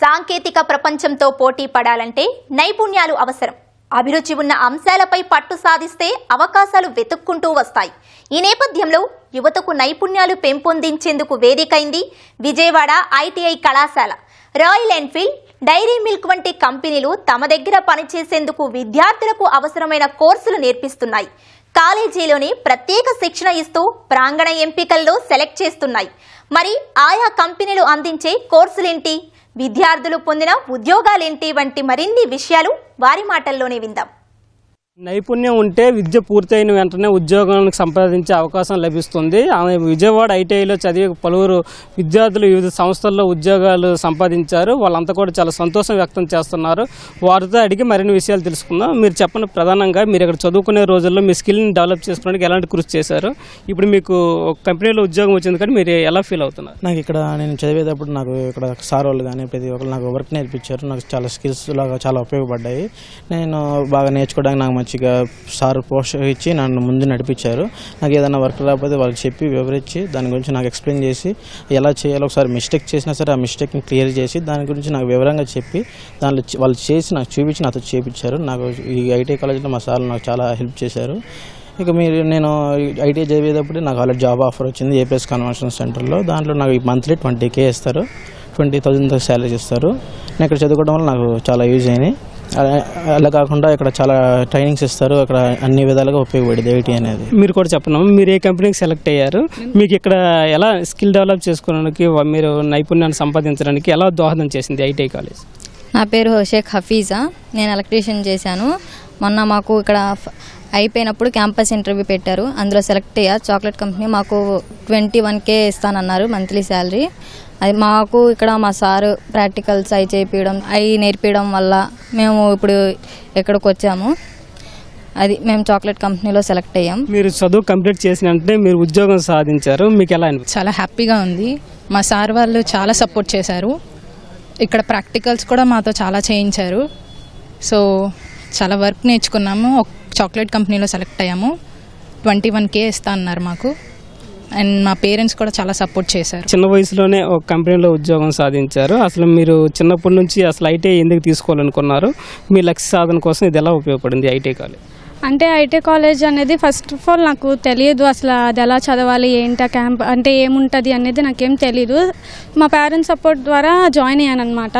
సాంకేతిక ప్రపంచంతో పోటీ పడాలంటే నైపుణ్యాలు అవసరం. అభిరుచి ఉన్న అంశాలపై పట్టు సాధిస్తే అవకాశాలు వెతుక్కుంటూ వస్తాయి. ఈ నేపథ్యంలో యువతకు నైపుణ్యాలు పెంపొందించేందుకు వేదికైంది విజయవాడ ఐటీఐ కళాశాల. రాయల్ ఎన్ఫీల్డ్ డైరీ మిల్క్ వంటి కంపెనీలు తమ దగ్గర పనిచేసేందుకు విద్యార్థులకు అవసరమైన కోర్సులు నేర్పిస్తున్నాయి. కాలేజీలోని ప్రత్యేక శిక్షణ ఇస్తూ ప్రాంగణ ఎంపికల్లో సెలెక్ట్ చేస్తున్నాయి. మరి ఆయా కంపెనీలు అందించే కోర్సులేంటి? విద్యార్థులు పొందిన ఉద్యోగాలేంటి వంటి మరిన్ని విషయాలు వారి మాటల్లోనే విందాం. నైపుణ్యం ఉంటే విద్య పూర్తయిన వెంటనే ఉద్యోగానికి సంపాదించే అవకాశం లభిస్తుంది. ఆమె విజయవాడ ఐటీఐలో చదివే పలువురు విద్యార్థులు వివిధ సంస్థల్లో ఉద్యోగాలు సంపాదించారు. వాళ్ళంతా కూడా చాలా సంతోషం వ్యక్తం చేస్తున్నారు. వారితో అడిగి మరిన్ని విషయాలు తెలుసుకుందాం. మీరు చెప్పండి ప్రధానంగా మీరు ఇక్కడ చదువుకునే రోజుల్లో మీ స్కిల్ని డెవలప్ చేసుకోవడానికి ఎలాంటి కృషి చేశారు? ఇప్పుడు మీకు కంపెనీలో ఉద్యోగం వచ్చింది కానీ మీరు ఎలా ఫీల్ అవుతున్నారు? నాకు ఇక్కడ నేను చదివేటప్పుడు నాకు ఇక్కడ సార్ వాళ్ళు కానీ ప్రతి ఒక్కరు నాకు వర్క్ నేర్పించారు. నాకు చాలా స్కిల్స్ లాగా చాలా ఉపయోగపడ్డాయి. నేను బాగా నేర్చుకోవడానికి నాకు మంచి మంచిగా సార్ ప్రోత్సహించి నన్ను ముందు నడిపించారు. నాకు ఏదైనా వర్క్ రాకపోతే వాళ్ళకి చెప్పి వివరించి దాని గురించి నాకు ఎక్స్ప్లెయిన్ చేసి ఎలా చేయాలో ఒకసారి మిస్టేక్ చేసినా సరే ఆ మిస్టేక్ని క్లియర్ చేసి దాని గురించి నాకు వివరంగా చెప్పి దానిలో వాళ్ళు చేసి నాకు చూపించి నాతో చేపించారు. నాకు ఈ ఐటీ కాలేజీలో మా సార్లు నాకు చాలా హెల్ప్ చేశారు. ఇక మీరు నేను ఐటీ చదివేటప్పుడు నాకు అలా జాబ్ ఆఫర్ వచ్చింది ఏపీఎస్ కన్వెన్షన్ సెంటర్లో దాంట్లో నాకు మంత్లీ ట్వంటీ కే ఇస్తారు. ట్వంటీ థౌజండ్ శాలరీ ఇస్తారు. నేను ఇక్కడ చదువుకోవడం వల్ల నాకు చాలా యూజ్ అయినాయి. అలా- కాకుండా ఇక్కడ చాలా ట్రైనింగ్స్ ఇస్తారు. అక్కడ అన్ని విధాలుగా ఉపయోగపడింది ఐటీ అనేది. మీరు కూడా చెప్పండి మీరు ఏ కంపెనీకి సెలెక్ట్ అయ్యారు? మీకు ఇక్కడ ఎలా స్కిల్ డెవలప్ చేసుకోవడానికి మీరు నైపుణ్యాన్ని సంపాదించడానికి ఎలా దోహదం చేసింది ఐటీఐ కాలేజ్? నా పేరు షేక్ హఫీజా నేను ఎలక్ట్రీషియన్ చేశాను. మొన్న మాకు ఇక్కడ అయిపోయినప్పుడు క్యాంపస్ ఇంటర్వ్యూ పెట్టారు. అందులో సెలెక్ట్ అయ్యా. చాక్లెట్ కంపెనీ మాకు ట్వంటీ వన్ కే ఇస్తానన్నారు మంత్లీ శాలరీ. అది మాకు ఇక్కడ మా సారు ప్రాక్టికల్స్ అవి చేపించడం అవి నేర్పించడం వల్ల మేము ఇప్పుడు ఇక్కడికి వచ్చాము. అది మేము చాక్లెట్ కంపెనీలో సెలెక్ట్ అయ్యాం. మీరు చదువు కంప్లీట్ చేసిన వెంటనే మీరు ఉద్యోగం సాధించారు. మీకు ఎలా అనిపించింది? చాలా హ్యాపీగా ఉంది. మా సార్ వాళ్ళు చాలా సపోర్ట్ చేశారు. ఇక్కడ ప్రాక్టికల్స్ కూడా మాతో చాలా చేయించారు. సో చాలా వర్క్ నేర్చుకున్నాము. ఒక చాక్లెట్ కంపెనీలో సెలెక్ట్ అయ్యాము. ట్వంటీ వన్ కే ఇస్తా అన్నారు మాకు. అండ్ మా పేరెంట్స్ కూడా చాలా సపోర్ట్ చేశారు. చిన్న వయసులోనే ఒక కంపెనీలో ఉద్యోగం సాధించారు. అసలు మీరు చిన్నప్పటి నుంచి అసలు ఐటీఐ ఎందుకు తీసుకోవాలనుకున్నారు? మీ లక్ష్య సాధన కోసం ఇది ఎలా ఉపయోగపడింది ఐటీఐ కాలేజ్? అంటే ఐటీ కాలేజ్ అనేది ఫస్ట్ ఆఫ్ ఆల్ నాకు తెలియదు అసలు అది ఎలా చదవాలి ఏంటి క్యాంప్ అంటే ఏముంటుంది అనేది నాకేం తెలియదు మా పేరెంట్స్ సపోర్ట్ ద్వారా జాయిన్ అయ్యాను అనమాట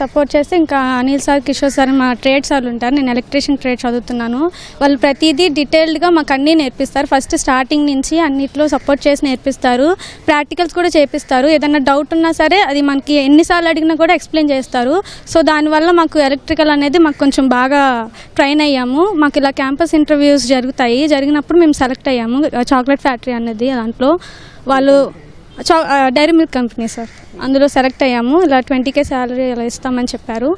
సపోర్ట్ చేస్తే ఇంకా అనిల్ సార్ కిషోర్ సార్ మా ట్రేడ్ సార్లు ఉంటారు. నేను ఎలక్ట్రీషియన్ ట్రేడ్ చదువుతున్నాను. వాళ్ళు ప్రతిదీ డీటెయిల్డ్గా మాకు అన్నీ నేర్పిస్తారు. ఫస్ట్ స్టార్టింగ్ నుంచి అన్నిట్లో సపోర్ట్ చేసి నేర్పిస్తారు. ప్రాక్టికల్స్ కూడా చేపిస్తారు. ఏదైనా డౌట్ ఉన్నా సరే అది మనకి ఎన్నిసార్లు అడిగినా కూడా ఎక్స్ప్లెయిన్ చేస్తారు. సో దానివల్ల మాకు ఎలక్ట్రికల్ అనేది మాకు కొంచెం బాగా ట్రైన్ అయ్యాము. మాకు ఇలా క్యాంప్ క్యాంపస్ ఇంటర్వ్యూస్ జరుగుతాయి. జరిగినప్పుడు మేము సెలెక్ట్ అయ్యాము. చాక్లెట్ ఫ్యాక్టరీ అన్నది దాంట్లో. వాళ్ళు డైరీ మిల్క్ కంపెనీ సార్. అందులో సెలెక్ట్ అయ్యాము. ఇలా ట్వంటీ కే శాలరీ ఇలా ఇస్తామని చెప్పారు.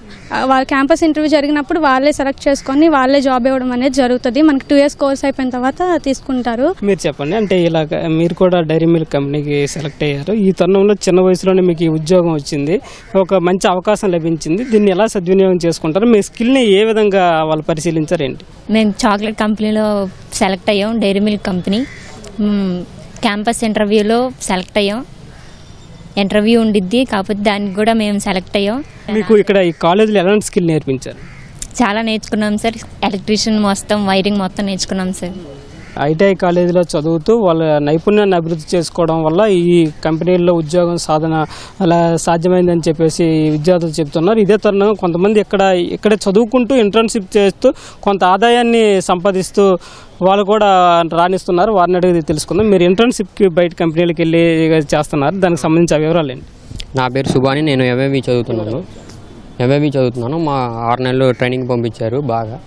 వాళ్ళ క్యాంపస్ ఇంటర్వ్యూ జరిగినప్పుడు వాళ్ళే సెలెక్ట్ చేసుకొని వాళ్ళే జాబ్ ఇవ్వడం అనేది జరుగుతుంది. మనకి టూ ఇయర్స్ కోర్స్ అయిపోయిన తర్వాత తీసుకుంటారు. మీరు చెప్పండి. అంటే ఇలాగ మీరు కూడా డైరీ మిల్క్ కంపెనీకి సెలెక్ట్ అయ్యారు. ఈ తరుణంలో చిన్న వయసులోనే మీకు ఈ ఉద్యోగం వచ్చింది. ఒక మంచి అవకాశం లభించింది. దీన్ని ఎలా సద్వినియోగం చేసుకుంటారు? మీ స్కిల్ని ఏ విధంగా వాళ్ళు పరిశీలించారు ఏంటి? మేము చాక్లెట్ కంపెనీలో సెలెక్ట్ అయ్యాం. Dairy Milk company. క్యాంపస్ ఇంటర్వ్యూలో సెలెక్ట్ అయ్యాం. ఇంటర్వ్యూ ఉండిద్ది కాకపోతే దానికి కూడా మేము సెలెక్ట్ అయ్యాం. మీకు ఇక్కడ ఈ కాలేజీలో ఎలాంటి స్కిల్ నేర్పించారు? చాలా నేర్చుకున్నాం సార్. ఎలక్ట్రీషియన్ మొత్తం వైరింగ్ మొత్తం నేర్చుకున్నాం సార్. ఐటీఐ కాలేజీలో చదువుతూ వాళ్ళ నైపుణ్యాన్ని అభివృద్ధి చేసుకోవడం వల్ల ఈ కంపెనీల్లో ఉద్యోగం సాధన అలా సాధ్యమైందని చెప్పేసి విద్యార్థులు చెప్తున్నారు. ఇదే తరుణంగా కొంతమంది ఇక్కడ ఇక్కడ చదువుకుంటూ ఇంటర్న్షిప్ చేస్తూ కొంత ఆదాయాన్ని సంపాదిస్తూ వాళ్ళు కూడా రాణిస్తున్నారు. వారిని అడిగి తెలుసుకుందాం. మీరు ఇంటర్న్షిప్కి బయట కంపెనీలకు వెళ్ళి చేస్తున్నారు. దానికి సంబంధించిన వివరాలు ఏంటి? నా పేరు సుభాని. నేను ఎంఏబి చదువుతున్నాను. ఎంఏబి చదువుతున్నాను. మా ఆరు నెలలు ట్రైనింగ్ పంపించారు బాగా.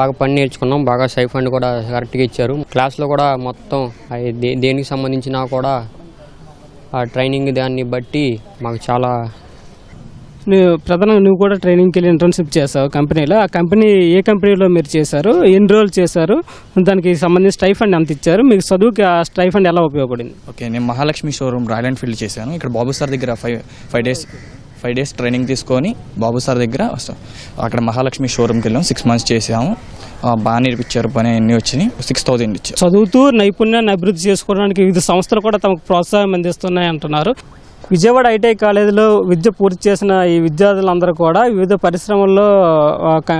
బాగా పని నేర్చుకున్నాం బాగా సైఫ్ ఫండ్ కూడా కరెక్ట్గా ఇచ్చారు. క్లాస్లో కూడా మొత్తం దేనికి సంబంధించినా కూడా ఆ ట్రైనింగ్ దాన్ని బట్టి మాకు చాలా నువ్వు ప్రధానంగా నువ్వు కూడా ట్రైనింగ్కి వెళ్ళి ఇంటర్న్షిప్ చేసావు కంపెనీలో. ఆ కంపెనీ ఏ కంపెనీలో మీరు చేశారు? ఎన్ని రోజులు చేశారు? దానికి సంబంధించి స్టైఫండ్ ఎంత ఇచ్చారు? మీకు చదువుకి ఆ స్టైఫండ్ ఎలా ఉపయోగపడింది? ఓకే నేను మహాలక్ష్మి షోరూమ్ రాయల్ ఎన్ఫీల్డ్ చేశాను. ఇక్కడ బాబు సార్ దగ్గర five five days five days training తీసుకొని బాబు సార్ దగ్గర వస్తాం. అక్కడ మహాలక్ష్మి షోరూమ్కి వెళ్ళాం. సిక్స్ మంత్స్ చేసాము. బాగా నేర్పించారు. పని అన్నీ వచ్చినాయి. సిక్స్ థౌజండ్ ఇచ్చారు. చదువుతూ నైపుణ్యాన్ని అభివృద్ధి చేసుకోవడానికి వివిధ సంస్థలు కూడా తమకు ప్రోత్సాహం అందిస్తున్నాయి అంటున్నారు విజయవాడ ఐటీఐ కాలేజీలో విద్య పూర్తి చేసిన ఈ విద్యార్థులందరూ కూడా వివిధ పరిశ్రమల్లో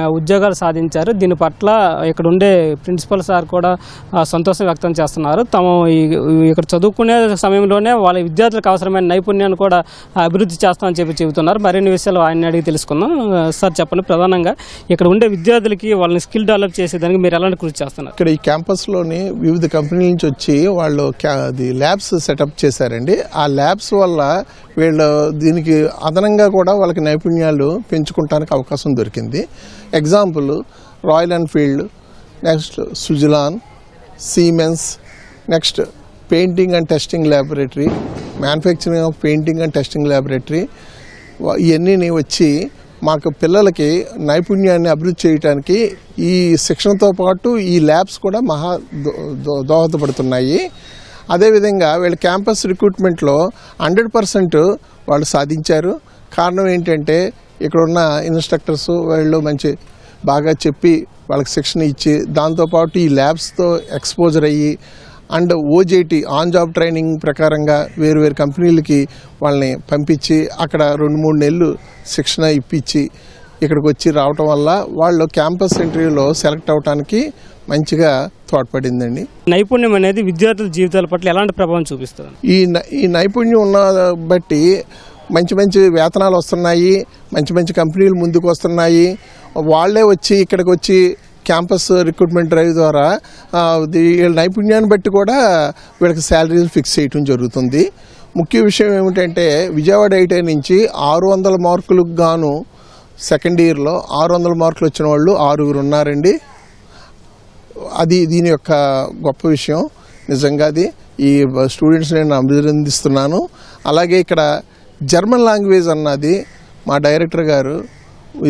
ఉద్యోగాలు సాధించారు. దీని పట్ల ఇక్కడ ఉండే ప్రిన్సిపల్ సార్ కూడా సంతోషం వ్యక్తం చేస్తున్నారు. తమ ఈ- ఇక్కడ చదువుకునే సమయంలోనే వాళ్ళ విద్యార్థులకు అవసరమైన నైపుణ్యాన్ని కూడా అభివృద్ధి చేస్తామని చెప్పి చెబుతున్నారు. మరిన్ని విషయాలు ఆయన అడిగి తెలుసుకుందాం. సార్ చెప్పండి ప్రధానంగా ఇక్కడ ఉండే విద్యార్థులకి వాళ్ళని స్కిల్ డెవలప్ చేసేదానికి మీరు ఎలాంటి కృషి చేస్తున్నారు? ఇక్కడ ఈ క్యాంపస్లోని వివిధ కంపెనీల నుంచి వచ్చి వాళ్ళు క్యా- అది ల్యాబ్స్ సెటప్ చేశారండి. ఆ ల్యాబ్స్ వల్ల వీళ్ళు దీనికి అదనంగా కూడా వాళ్ళకి నైపుణ్యాలు పెంచుకోవటానికి అవకాశం దొరికింది. Example Royal Enfield next Suzlon Siemens next painting and testing laboratory manufacturing of painting and testing laboratory ఇవన్నీ వచ్చి మాకు పిల్లలకి నైపుణ్యాన్ని అభివృద్ధి చేయడానికి ఈ శిక్షణతో పాటు ఈ ల్యాబ్స్ కూడా మహా దో- దో- దోహదపడుతున్నాయి. అదేవిధంగా వీళ్ళ క్యాంపస్ రిక్రూట్మెంట్లో హండ్రెడ్ పర్సెంట్ వాళ్ళు సాధించారు. కారణం ఏంటంటే ఇక్కడ ఉన్న ఇన్స్ట్రక్టర్స్ వాళ్ళు మంచి బాగా చెప్పి వాళ్ళకి శిక్షణ ఇచ్చి దాంతోపాటు ఈ ల్యాబ్స్తో ఎక్స్పోజర్ అయ్యి and OJT on job training ప్రకారంగా వేరు వేరు కంపెనీలకి వాళ్ళని పంపించి అక్కడ రెండు మూడు నెలలు శిక్షణ ఇప్పించి ఇక్కడికి వచ్చి రావటం వల్ల వాళ్ళు క్యాంపస్ ఇంటర్వ్యూలో సెలెక్ట్ అవడానికి మంచిగా తోడ్పడిందండి. నైపుణ్యం అనేది విద్యార్థుల జీవితాల పట్ల ఎలాంటి ప్రభావం చూపిస్తుంది? ఈ ఈ నైపుణ్యం ఉన్న బట్టి మంచి మంచి వేతనాలు వస్తున్నాయి మంచి మంచి కంపెనీలు ముందుకు వస్తున్నాయి వాళ్ళే వచ్చి ఇక్కడికి వచ్చి క్యాంపస్ రిక్రూట్మెంట్ డ్రైవ్ ద్వారా వీళ్ళ నైపుణ్యాన్ని బట్టి కూడా వీళ్ళకి శాలరీలు ఫిక్స్ చేయటం జరుగుతుంది. ముఖ్య విషయం ఏమిటంటే విజయవాడ ఐటీ నుంచి ఆరు వందల మార్కులకు గాను సెకండ్ ఇయర్లో ఆరు వందల మార్కులు వచ్చిన వాళ్ళు ఆరుగురు ఉన్నారండి. అది దీని యొక్క గొప్ప విషయం. నిజంగా అది. ఈ స్టూడెంట్స్ నేను అభినందిస్తున్నాను. అలాగే ఇక్కడ జర్మన్ లాంగ్వేజ్ అన్నది మా డైరెక్టర్ గారు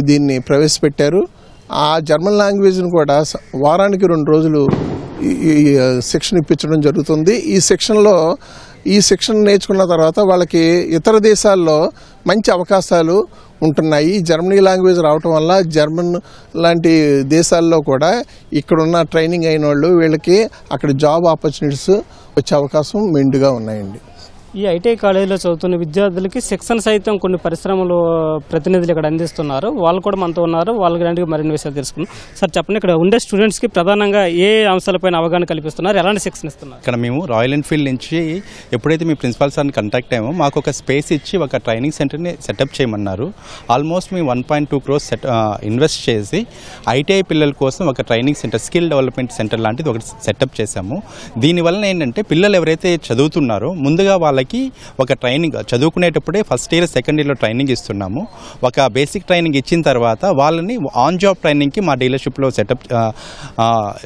దీన్ని ప్రవేశపెట్టారు. ఆ జర్మన్ లాంగ్వేజ్ని కూడా వారానికి రెండు రోజులు ఈ- శిక్షణ ఇప్పించడం జరుగుతుంది. ఈ శిక్షణలో ఈ శిక్షణ నేర్చుకున్న తర్వాత వాళ్ళకి ఇతర దేశాల్లో మంచి అవకాశాలు ఉంటున్నాయి. జర్మనీ లాంగ్వేజ్ రావటం వల్ల జర్మన్ లాంటి దేశాల్లో కూడా ఇక్కడున్న ట్రైనింగ్ అయిన వాళ్ళు వీళ్ళకి అక్కడ జాబ్ ఆపర్చునిటీస్ వచ్చే అవకాశం మెండుగా ఉన్నాయండి. ఈ ఐటీఐ కాలేజీలో చదువుతున్న విద్యార్థులకి శిక్షణ సైతం కొన్ని పరిశ్రమలు ప్రతినిధులు ఇక్కడ అందిస్తున్నారు. వాళ్ళు కూడా మనతో ఉన్నారు. వాళ్ళకి గురించి మరిన్ని విషయాలు తెలుసుకున్నాం సార్ చెప్పండి ఇక్కడ ఉండే స్టూడెంట్స్కి ప్రధానంగా ఏ అంశాలపైన అవగాహన కల్పిస్తున్నారు? ఎలాంటి శిక్షణ ఇస్తున్నారు? ఇక్కడ మేము రాయల్ ఎన్ఫీల్డ్ నుంచి ఎప్పుడైతే మీ ప్రిన్సిపాల్ సార్ని కాంటాక్ట్ అయ్యామో మాకు ఒక స్పేస్ ఇచ్చి ఒక ట్రైనింగ్ సెంటర్ని సెటప్ చేయమన్నారు. ఆల్మోస్ట్ మేము one point two crores set invest చేసి ఐటీఐ పిల్లల కోసం ఒక training centre skill development centre లాంటిది ఒకటి సెటప్ చేశాము. దీనివల్ల ఏంటంటే పిల్లలు ఎవరైతే చదువుతున్నారో ముందుగా వాళ్ళకి ఒక ట్రైనింగ్ చదువుకునేటప్పుడే ఫస్ట్ ఇయర్ సెకండ్ ఇయర్లో ట్రైనింగ్ ఇస్తున్నాము. ఒక బేసిక్ ట్రైనింగ్ ఇచ్చిన తర్వాత వాళ్ళని ఆన్ జాబ్ ట్రైనింగ్కి మా డీలర్షిప్లో సెటప్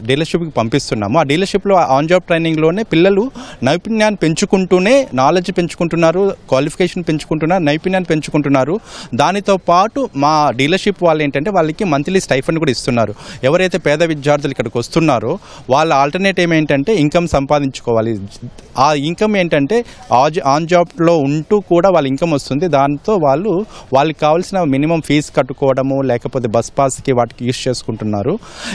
డీలర్షిప్కి పంపిస్తున్నాము. ఆ డీలర్షిప్లో ఆన్ జాబ్ ట్రైనింగ్లోనే పిల్లలు నైపుణ్యాన్ని పెంచుకుంటూనే నాలెడ్జ్ పెంచుకుంటున్నారు క్వాలిఫికేషన్ పెంచుకుంటున్నారు నైపుణ్యాన్ని పెంచుకుంటున్నారు. దానితో పాటు మా డీలర్షిప్ వాళ్ళు ఏంటంటే వాళ్ళకి మంత్లీ స్టైఫండ్ కూడా ఇస్తున్నారు. ఎవరైతే పేద విద్యార్థులు ఇక్కడికి వస్తున్నారో వాళ్ళ ఆల్టర్నేటివ్ ఏంటంటే ఇన్కమ్ సంపాదించుకోవాలి. ఆ ఇన్కమ్ ఏంటంటే ఆజ్ ఆన్ జాబ్లో ఉంటూ కూడా వాళ్ళ ఇన్కమ్ వస్తుంది. దాంతో వాళ్ళు వాళ్ళకి కావాల్సిన మినిమం ఫీజు కట్టుకోవడము లేకపోతే బస్ పాస్కి వాటికి యూస్ చేసుకుంటున్నారు.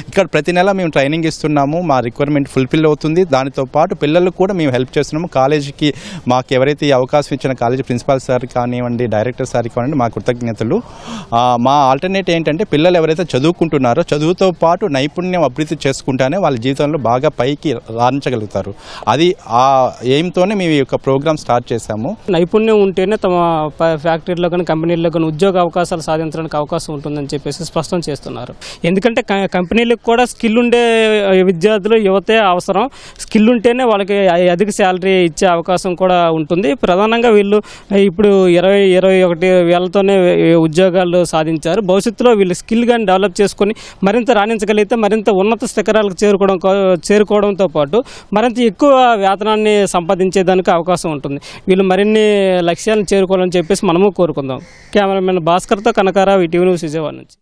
ఇక్కడ ప్రతి నెల మేము ట్రైనింగ్ ఇస్తున్నాము మా రిక్వైర్మెంట్ ఫుల్ఫిల్ అవుతుంది. దానితో పాటు పిల్లలకు కూడా మేము హెల్ప్ చేస్తున్నాము. కాలేజీకి మాకు ఎవరైతే ఈ అవకాశం ఇచ్చిన కాలేజీ ప్రిన్సిపాల్ సార్ కానివ్వండి డైరెక్టర్ సార్ కానివ్వండి మా కృతజ్ఞతలు. మా ఆల్టర్నేట్ ఏంటంటే పిల్లలు ఎవరైతే చదువుకుంటున్నారో చదువుతో పాటు నైపుణ్యం అభివృద్ధి చేసుకుంటానే వాళ్ళ జీవితంలో బాగా పైకి రాణించగలుగుతారు. అది ఆ ఎయిమ్తోనే మేము ఈ యొక్క ప్రోగ్రామ్స్ స్టార్ట్ చేశాము. నైపుణ్యం ఉంటేనే తమ ఫ్యాక్టరీలో కానీ కంపెనీల్లో కానీ ఉద్యోగ అవకాశాలు సాధించడానికి అవకాశం ఉంటుందని చెప్పేసి స్పష్టం చేస్తున్నారు. ఎందుకంటే క- కంపెనీలకు కూడా స్కిల్ ఉండే విద్యార్థులు యువతే అవసరం. స్కిల్ ఉంటేనే వాళ్ళకి అధిక శాలరీ ఇచ్చే అవకాశం కూడా ఉంటుంది. ప్రధానంగా వీళ్ళు ఇప్పుడు ఇరవై ఇరవై ఒకటి వేలతోనే ఉద్యోగాలు సాధించారు. భవిష్యత్తులో వీళ్ళు స్కిల్ కానీ డెవలప్ చేసుకొని మరింత రాణించగలిగితే మరింత ఉన్నత శిఖరాలకు చేరుకోవడం చేరుకోవడంతో పాటు మరింత ఎక్కువ వేతనాన్ని సంపాదించేదానికి అవకాశం ఉంటుంది. ఉంటుంది వీళ్ళు మరిన్ని లక్ష్యాలను చేరుకోవాలని చెప్పేసి మనము కోరుకుందాం. కెమెరామెన్ భాస్కర్తో కనకారావు ఈ టీవీ న్యూస్ విజయవాడ నుంచి.